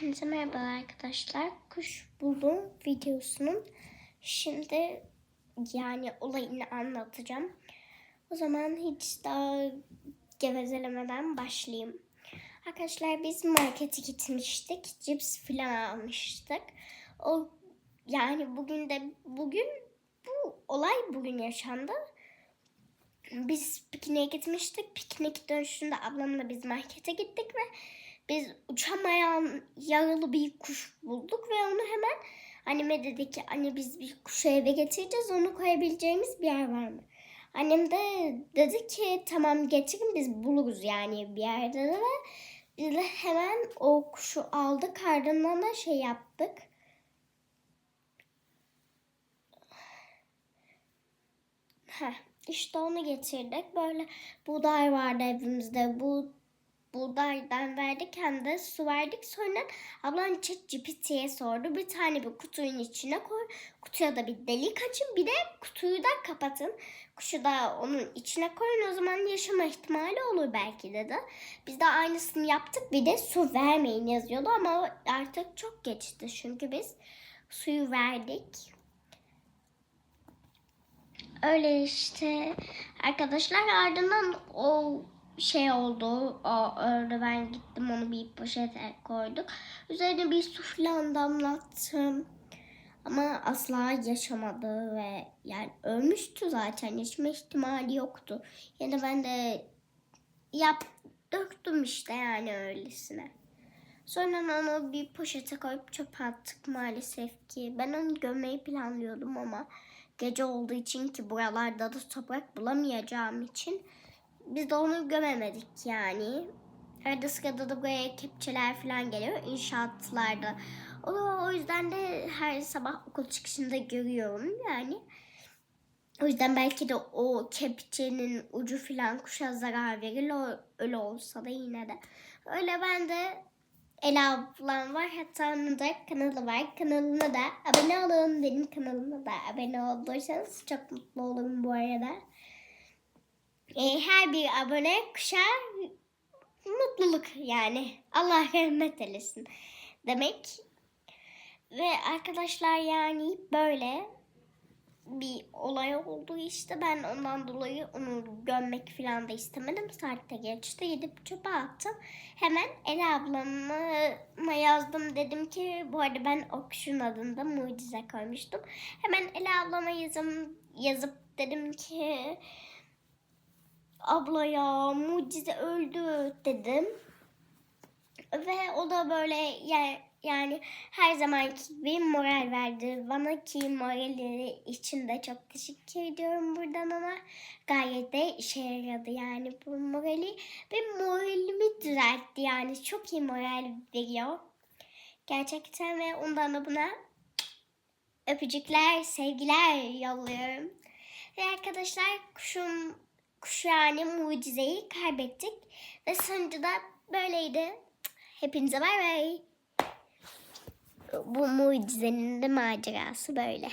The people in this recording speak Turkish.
Hepinize merhaba arkadaşlar. Kuş buldum videosunun. Şimdi yani olayını anlatacağım. O zaman hiç daha gevezelemeden başlayayım. Arkadaşlar biz markete gitmiştik. Cips falan almıştık. O yani bugün de bugün bu olay bugün yaşandı. Biz pikniğe gitmiştik. Piknik dönüşünde ablamla biz markete gittik ve biz uçamayan yaralı bir kuş bulduk ve onu hemen anneme dedi ki anne biz bir kuşu eve getireceğiz onu koyabileceğimiz bir yer var mı? Annem de dedi ki tamam getirin biz buluruz yani bir yerde de ve biz de hemen o kuşu aldık ardından da şey yaptık. Heh, işte onu getirdik. Böyle buğday vardı evimizde. Bu buğdaydan verdik hem de su verdik. Sonra ablam ChatGPT'ye sordu. Bir tane bir kutunun içine koy. Kutuya da bir delik açın. Bir de kutuyu da kapatın. Kuşu da onun içine koyun. O zaman yaşama ihtimali olur belki dedi. Biz de aynısını yaptık. Bir de su vermeyin yazıyordu ama artık çok geçti. Çünkü biz suyu verdik. Öyle işte arkadaşlar ardından o şey oldu. O öyle ben gittim onu bir poşete koyduk. Üzerine bir su falan damlattım. Ama asla yaşamadı ve yani ölmüştü zaten. Yaşama ihtimali yoktu. Yani ben de yap döktüm işte yani öylesine. Sonra onu bir poşete koyup çöpe attık maalesef ki. Ben onu gömmeyi planlıyordum ama gece olduğu için ki buralarda da toprak bulamayacağım için biz de onu gömemedik yani. Arada sırada da buraya kepçeler falan geliyor inşaatlarda. O, o yüzden de her sabah okul çıkışında görüyorum yani. O yüzden belki de o kepçenin ucu falan kuşa zarar verir. O, öyle olsa da yine de. Öyle ben de Ela ablam var. Hatta onun da kanalı var. Kanalına da abone olun. Benim kanalıma da abone olursanız çok mutlu olurum bu arada. E, her bir abone kuşa mutluluk yani. Allah rahmet eylesin demek. Ve arkadaşlar yani böyle bir olay oldu işte ben ondan dolayı onu gömmek falan da istemedim. Saatte geçti gidip çöpe attım. Hemen Ela ablama yazdım dedim ki bu arada ben o kuşun adını mucize koymuştum. Hemen Ela ablama yazım, yazıp dedim ki abla ya mucize öldü dedim. Ve o da böyle yani, her zamanki gibi moral verdi. Bana ki morali için de çok teşekkür ediyorum buradan ama gayet de işe yaradı yani bu morali. Ve moralimi düzeltti yani çok iyi moral veriyor. Gerçekten ve ondan da buna öpücükler sevgiler yolluyorum. Ve arkadaşlar kuşum kuş yani mucizeyi kaybettik ve sonucu da böyleydi. Hepinize bay bay. Bu mucizenin de macerası böyle.